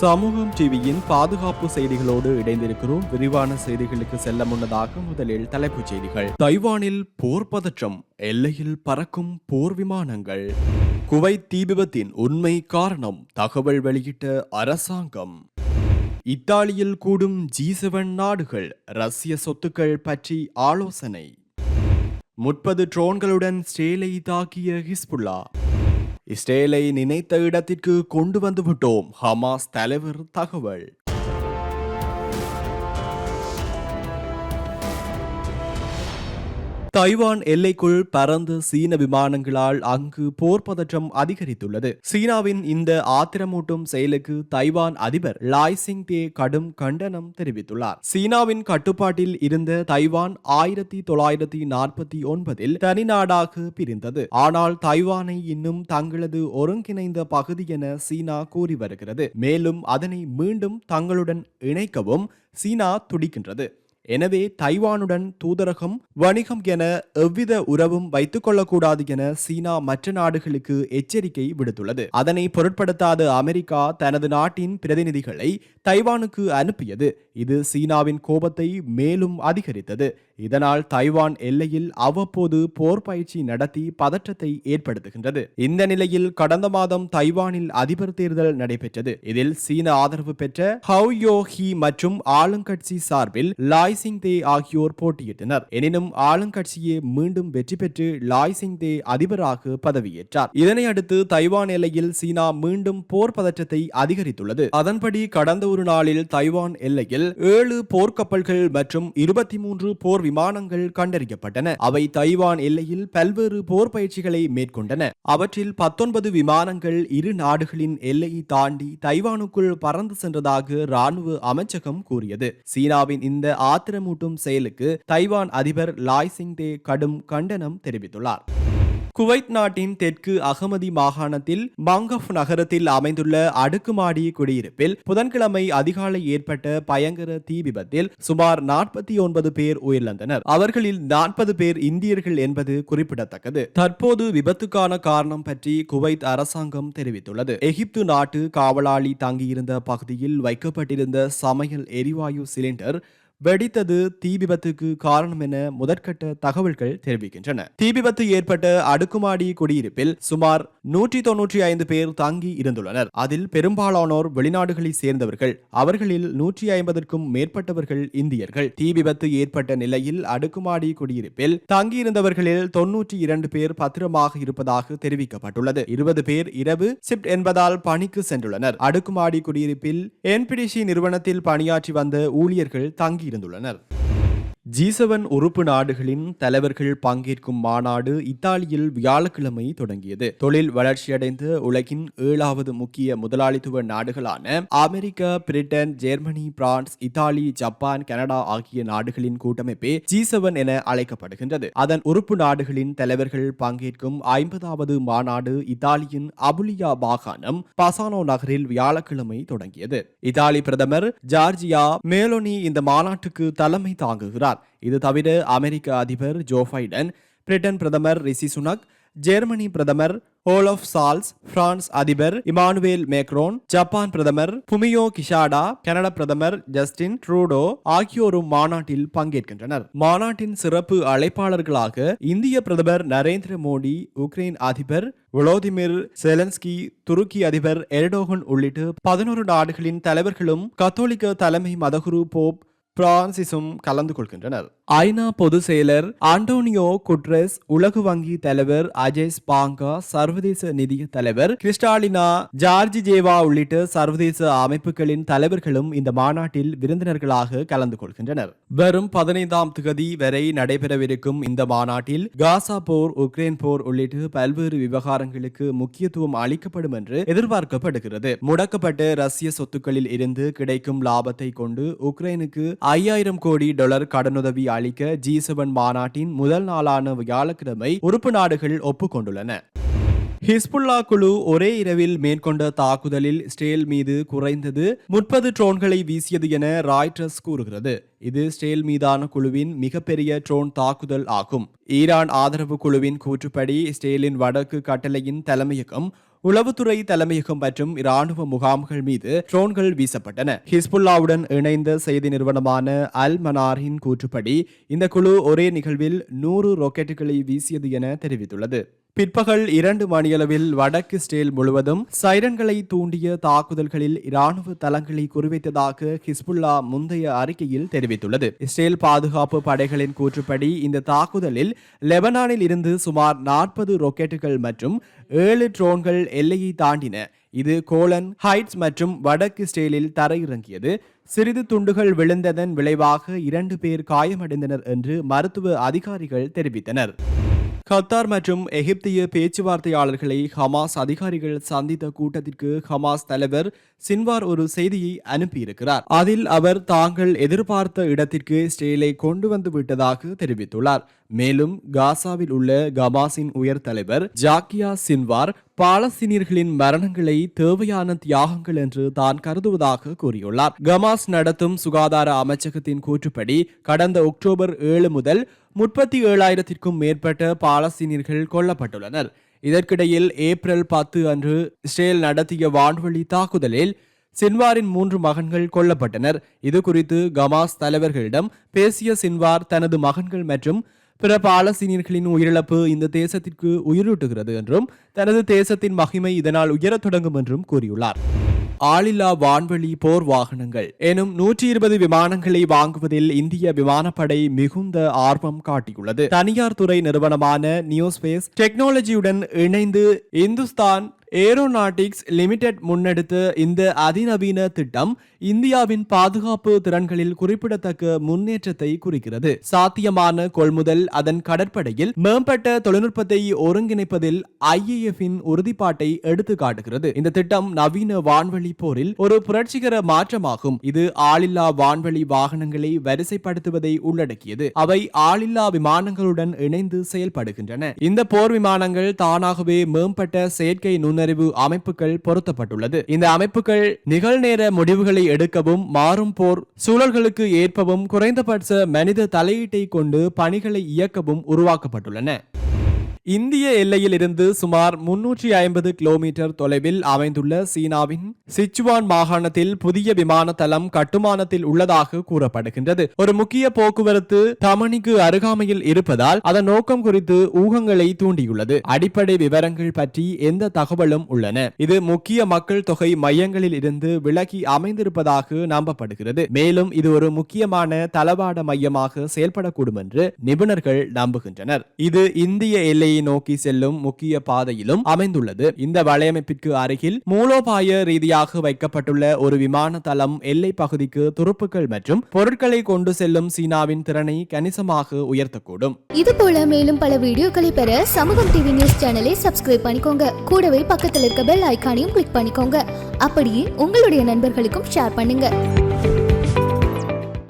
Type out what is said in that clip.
சமூகம் டிவியின் பாதுகாப்பு செய்திகளோடு இணைந்திருக்கிறோம். விரிவான செய்திகளுக்கு செல்ல முன்னதாக முதலில் தலைப்புச் செய்திகள். தைவானில் போர் பதற்றம் எல்லையில் பறக்கும் போர் விமானங்கள். குவைத் தீ விபத்தின் உண்மை காரணம் தகவல் வெளியிட்ட அரசாங்கம். இத்தாலியில் கூடும் ஜி செவன் நாடுகள் ரஷ்ய சொத்துக்கள் பற்றி ஆலோசனை. முப்பது ட்ரோன்களுடன் ஸ்டேலை தாக்கிய ஹிஸ்புல்லா. இஸ்ரேலை நினைத்த இடத்திற்கு கொண்டு வந்துவிட்டோம் ஹமாஸ் தலைவர் தகவல். தைவான் எல்லைக்குள் பறந்த சீன விமானங்களால் அங்கு போர் பதற்றம் அதிகரித்துள்ளது. சீனாவின் இந்த ஆத்திரமூட்டும் செயலுக்கு தைவான் அதிபர் லாய் சிங் தே கடும் கண்டனம் தெரிவித்துள்ளார். சீனாவின் கட்டுப்பாட்டில் இருந்த தைவான் ஆயிரத்தி தொள்ளாயிரத்தி நாற்பத்தி ஒன்பதில் தனிநாடாக பிரிந்தது. ஆனால் தைவானை இன்னும் தங்களது ஒருங்கிணைந்த பகுதி என சீனா கூறி வருகிறது. மேலும் அதனை மீண்டும் தங்களுடன் இணைக்கவும் சீனா துடிக்கின்றது. எனவே தைவானுடன் தூதரகம் வணிகம் என எவ்வித உறவும் வைத்துக் கொள்ளக்கூடாது என சீனா மற்ற நாடுகளுக்கு எச்சரிக்கை விடுத்துள்ளது. அதனை பொருட்படுத்தாத அமெரிக்கா தனது நாட்டின் பிரதிநிதிகளை தைவானுக்கு அனுப்பியது. இது சீனாவின் கோபத்தை மேலும் அதிகரித்தது. இதனால் தைவான் எல்லையில் அவ்வப்போது போர் பயிற்சி நடத்தி பதற்றத்தை ஏற்படுத்துகின்றது. இந்த நிலையில் கடந்த மாதம் தைவானில் அதிபர் தேர்தல் நடைபெற்றது. இதில் சீன ஆதரவு பெற்ற ஹவ் யோ ஹி மற்றும் ஆளுங்கட்சி சார்பில் லாய் சிங் தே ஆகியோர் போட்டியிட்டனர். எனினும் ஆளுங்கட்சியே மீண்டும் வெற்றி பெற்று லாய் சிங் தே அதிபராக பதவியேற்றார். இதனை அடுத்து தைவான் எல்லையில் சீனா மீண்டும் போர் பதற்றத்தை அதிகரித்துள்ளது. அதன்படி கடந்த ஒரு நாளில் தைவான் எல்லையில் ஏழு போர்க்கப்பல்கள் மற்றும் இருபத்தி மூன்று போர் விமானங்கள் கண்டறியப்பட்டன. அவை தைவான் எல்லையில் பல்வேறு போர் பயிற்சிகளை மேற்கொண்டன. அவற்றில் பத்தொன்பது விமானங்கள் இரு நாடுகளின் எல்லையை தாண்டி தைவானுக்குள் பறந்து சென்றதாக ராணுவ அமைச்சகம் கூறியது. சீனாவின் இந்த ஆத்திரமூட்டும் செயலுக்கு தைவான் அதிபர் லாய் சிங் தே கடும் கண்டனம் தெரிவித்துள்ளார். குவைத் நாட்டின் தெற்கு அகமதி மாகாணத்தில் மங்கஃப் நகரத்தில் அமைந்துள்ள அடுக்குமாடி குடியிருப்பில் புதன்கிழமை அதிகாலை ஏற்பட்ட பயங்கர தீ விபத்தில் சுமார் நாற்பத்தி ஒன்பது பேர் உயிரிழந்தனர். அவர்களில் நாற்பது பேர் இந்தியர்கள் என்பது குறிப்பிடத்தக்கது. தற்போது விபத்துக்கான காரணம் பற்றி குவைத் அரசாங்கம் தெரிவித்துள்ளது. எகிப்து நாட்டு காவலாளி தங்கியிருந்த பகுதியில் வைக்கப்பட்டிருந்த சமையல் எரிவாயு சிலிண்டர் வெடித்தது தீ விபத்துக்கு காரணம் என முதற்கட்ட தகவல்கள் தெரிவிக்கின்றன. தீ விபத்து ஏற்பட்ட அடுக்குமாடி குடியிருப்பில் சுமார் நூற்றி தொன்னூற்றி ஐந்து பேர் தங்கி இருந்துள்ளனர். அதில் பெரும்பாலானோர் வெளிநாடுகளை சேர்ந்தவர்கள். அவர்களில் நூற்றி ஐம்பதற்கும் மேற்பட்டவர்கள் இந்தியர்கள். தீ விபத்து ஏற்பட்ட நிலையில் அடுக்குமாடி குடியிருப்பில் தங்கியிருந்தவர்களில் தொன்னூற்றி இரண்டு பேர் பத்திரமாக இருப்பதாக தெரிவிக்கப்பட்டுள்ளது. இருபது பேர் இரவு சிப்ட் என்பதால் பணிக்கு சென்றுள்ளனர். அடுக்குமாடி குடியிருப்பில் என்பிடிசி நிறுவனத்தில் பணியாற்றி வந்த ஊழியர்கள் தங்கி இருந்துள்ளனர் ஜி செவன் உறுப்பு நாடுகளின் தலைவர்கள் பங்கேற்கும் மாநாடு இத்தாலியில் வியாழக்கிழமை தொடங்கியது. தொழில் வளர்ச்சியடைந்த உலகின் ஏழாவது முக்கிய முதலாளித்துவ நாடுகளான America Britain Germany France Italy Japan Canada ஆகிய நாடுகளின் கூட்டமைப்பே ஜி செவன் என அழைக்கப்படுகின்றது. அதன் உறுப்பு நாடுகளின் தலைவர்கள் பங்கேற்கும் ஐம்பதாவது மாநாடு இத்தாலியின் அபுலியா மாகாணம் பசானோ நகரில் வியாழக்கிழமை தொடங்கியது. இத்தாலி பிரதமர் ஜார்ஜியா மேலோனி இந்த மாநாட்டுக்கு தலைமை தாங்குகிறார். இது தவிர அமெரிக்க அதிபர் ஜோ பைடன் பிரிட்டன் பிரதமர் ரிஷி சுனக் ஜெர்மனி பிரதமர் ஓலஃப் சால்ஸ் பிரான்ஸ் அதிபர் இமானுவேல் மேக்ரோன் ஜப்பான் பிரதமர் புமியோ கிஷாடா கனடா பிரதமர் ஜஸ்டின் ட்ரூடோ ஆகியோரும் மாநாட்டில் பங்கேற்கின்றனர். மாநாட்டின் சிறப்பு அழைப்பாளர்களாக இந்திய பிரதமர் நரேந்திர மோடி உக்ரைன் அதிபர் விளோதிமிர் செலன்ஸ்கி துருக்கி அதிபர் எர்டோகன் உள்ளிட்டு பதினோரு நாடுகளின் தலைவர்களும் கத்தோலிக்க தலைமை மதகுரு போப் பிரான்சிஸும் கலந்து கொள்கின்றனர் ஐநா பொதுச் செயலர் ஆண்டோனியோ குட்ரஸ் உலக வங்கி தலைவர் அஜேஸ் பாங்கா சர்வதேச நிதிய தலைவர் கிறிஸ்டாலினா ஜார்ஜி ஜேவா உள்ளிட்ட சர்வதேச அமைப்புகளின் தலைவர்களும் இந்த மாநாட்டில் விருந்தினர்களாக கலந்து கொள்கின்றனர் வரும் பதினைந்தாம் தேதி வரை நடைபெறவிருக்கும் இந்த மாநாட்டில் காசா போர் உக்ரைன் போர் உள்ளிட்ட பல்வேறு விவகாரங்களுக்கு முக்கியத்துவம் அளிக்கப்படும் என்று எதிர்பார்க்கப்படுகிறது. முடக்கப்பட்ட ரஷ்ய சொத்துக்களில் இருந்து கிடைக்கும் லாபத்தை கொண்டு உக்ரைனுக்கு ஐயாயிரம் கோடி டாலர் கடனுதவி அளிக்க ஜி செவன் மாநாட்டின் முதல் நாளான வியாழக்கிழமை உறுப்பு நாடுகள் ஒப்புக்கொண்டுள்ளன. ஹிஸ்புல்லா குழு ஒரே இரவில் மேற்கொண்ட தாக்குதலில் ஸ்டேல் மீது குறைந்தது முப்பது ட்ரோன்களை வீசியது என ராய்டர்ஸ் கூறுகிறது. இது ஸ்டேல் மீதான குழுவின் மிகப்பெரிய ட்ரோன் தாக்குதல் ஆகும். ஈரான் ஆதரவு குழுவின் கூற்றுப்படி ஸ்டேலின் வடக்கு கட்டளையின் தலைமையகம் உளவுத்துறை தலைமையகம் மற்றும் இராணுவ முகாம்கள் மீது ட்ரோன்கள் வீசப்பட்டன. ஹிஸ்புல்லாவுடன் இணைந்த செய்தி நிறுவனமான அல் மனாரின் கூற்றுப்படி இந்த குழு ஒரே நிகழ்வில் நூறு ராக்கெட்டுகளை வீசியது என தெரிவித்துள்ளது. பிற்பகல் இரண்டு மணியளவில் வடக்கு ஸ்டேல் முழுவதும் சைரன்களை தூண்டிய தாக்குதல்களில் இராணுவ தளங்களை குறிவைத்ததாக ஹிஸ்புல்லா முந்தைய அறிக்கையில் தெரிவித்துள்ளது. இஸ்ரேல் பாதுகாப்பு படைகளின் கூற்றுப்படி இந்த தாக்குதலில் லெபனானில் இருந்து சுமார் நாற்பது ராக்கெட்டுகள் மற்றும் ஏழு ட்ரோன்கள் எல்லையை தாண்டின. இது கோலன் ஹைட்ஸ் மற்றும் வடக்கு ஸ்டேலில் தரையிறங்கியது. சிறிது துண்டுகள் விழுந்ததன் விளைவாக இரண்டு பேர் காயமடைந்தனர் என்று மருத்துவ அதிகாரிகள் தெரிவித்தனர். கத்தார் மற்றும் எகிப்திய பேச்சுவார்த்தையாளர்களை ஹமாஸ் அதிகாரிகள் சந்தித்த கூட்டத்திற்கு ஹமாஸ் தலைவர் சின்வார் ஒரு செய்தியை அனுப்பியிருக்கிறார். அதில் அவர் தாங்கள் எதிர்பார்த்த இடத்திற்கு ஸ்டேலை கொண்டு வந்து விட்டதாக தெரிவித்துள்ளார். மேலும் காசாவில் உள்ள கமாஸின் உயர் தலைவர் ஜாக்கியா சின்வார் பாலஸ்தீனியர்களின் மரணங்களை தேவையான தியாகங்கள் என்று தான் கருதுவதாக கூறியுள்ளார். கமாஸ் நடத்தும் சுகாதார அமைச்சகத்தின் கூற்றுப்படி கடந்த அக்டோபர் ஏழு முதல் முப்பத்தி ஏழாயிரத்திற்கும் மேற்பட்ட பாலஸ்தீனியர்கள் கொல்லப்பட்டுள்ளனர். இதற்கிடையில் ஏப்ரல் பத்து அன்று இஸ்ரேல் நடத்திய வான்வழி தாக்குதலில் சின்வாரின் மூன்று மகன்கள் கொல்லப்பட்டனர். இது குறித்து கமாஸ் தலைவர்களிடம் பேசிய சின்வார் தனது மகன்கள் மற்றும் பிற பாலஸ்தீனியர்களின் உயிரிழப்பு இந்த தேசத்திற்கு உயிரூட்டுகிறது என்றும் தனது தேசத்தின் மகிமை இதனால் உயரத் தொடங்கும் என்றும் கூறியுள்ளார். ஆளில்லா வான்வெளி போர் வாகனங்கள் எனும் நூற்றி இருபது விமானங்களை வாங்குவதில் இந்திய விமானப்படை மிகுந்த ஆர்வம் காட்டியுள்ளது. தனியார் துறை நிறுவனமான நியூஸ்பேஸ் டெக்னாலஜியுடன் இணைந்து இந்துஸ்தான் ஏரோநாட்டிக்ஸ் லிமிடெட் முன்னெடுத்த இந்த அதிநவீன திட்டம் இந்தியாவின் பாதுகாப்பு திறன்களில் குறிப்பிடத்தக்க முன்னேற்றத்தை குறிக்கிறது. சாத்தியமான கொள்முதல் அதன் கடற்படையில் மேம்பட்ட தொழில்நுட்பத்தை ஒருங்கிணைப்பதில் ஐஏஎஃபின் உறுதிப்பாட்டை எடுத்து காட்டுகிறது இந்த திட்டம் நவீன வான்வழி போரில் ஒரு புரட்சிகர மாற்றமாகும். இது ஆளில்லா வான்வழி வாகனங்களை வரிசைப்படுத்துவதை உள்ளடக்கியது. அவை ஆளில்லா விமானங்களுடன் இணைந்து செயல்படுகின்றன. இந்த போர் விமானங்கள் தானாகவே மேம்பட்ட செயற்கை நுண்ணறிவு அமைப்புகள் பொருத்தப்பட்டுள்ளது. இந்த அமைப்புகள் நிகழ்நேர முடிவுகளை எடுக்கவும் மாறும் போர் சூழல்களுக்கு ஏற்பவும் குறைந்தபட்ச மனித தலையீட்டை கொண்டு பணிகளை இயக்கவும் உருவாக்கப்பட்டுள்ளன. இந்திய எல்லையில் இருந்து சுமார் முன்னூற்றி ஐம்பது கிலோமீட்டர் தொலைவில் அமைந்துள்ள சீனாவின் சிச்சுவான் மாகாணத்தில் புதிய விமான தளம் கட்டுமானத்தில் உள்ளதாக கூறப்படுகின்றது. ஒரு முக்கிய போக்குவரத்து தமணிக்கு அருகாமையில் இருப்பதால் அதன் நோக்கம் குறித்து ஊகங்களை தூண்டியுள்ளது. அடிப்படை விவரங்கள் பற்றி எந்த தகவலும் உள்ளன. இது முக்கிய மக்கள் தொகை மையங்களில் இருந்து விலகி அமைந்திருப்பதாக நம்பப்படுகிறது. மேலும் இது ஒரு முக்கியமான தளவாட மையமாக செயல்படக்கூடும் என்று நிபுணர்கள் நம்புகின்றனர். இது இந்திய இலங்கையை நோக்கி செல்லும் முக்கிய பாதையிலும் அமைந்துள்ளது. இந்த வலையமைப்பிற்கு அருகில் மூலோபாய ரீதியாக வைக்கப்பட்டுள்ள ஒரு விமான தளம் எல்லை பகுதிக்கு துருப்புக்கள் மற்றும் பொருட்களை கொண்டு செல்லும் சீனாவின் திறனை கணிசமாக உயர்த்தக்கூடும். இது போல மேலும் பல வீடியோக்களை பெற சமூகம் டிவி நியூஸ் சேனலை சப்ஸ்கிரைப் பண்ணிக்கோங்க. கூடவே பக்கத்தில் இருக்க பெல் ஐகானையும் கிளிக் பண்ணிக்கோங்க. அப்படியே உங்களுடைய நண்பர்களுக்கும் ஷேர் பண்ணுங்க.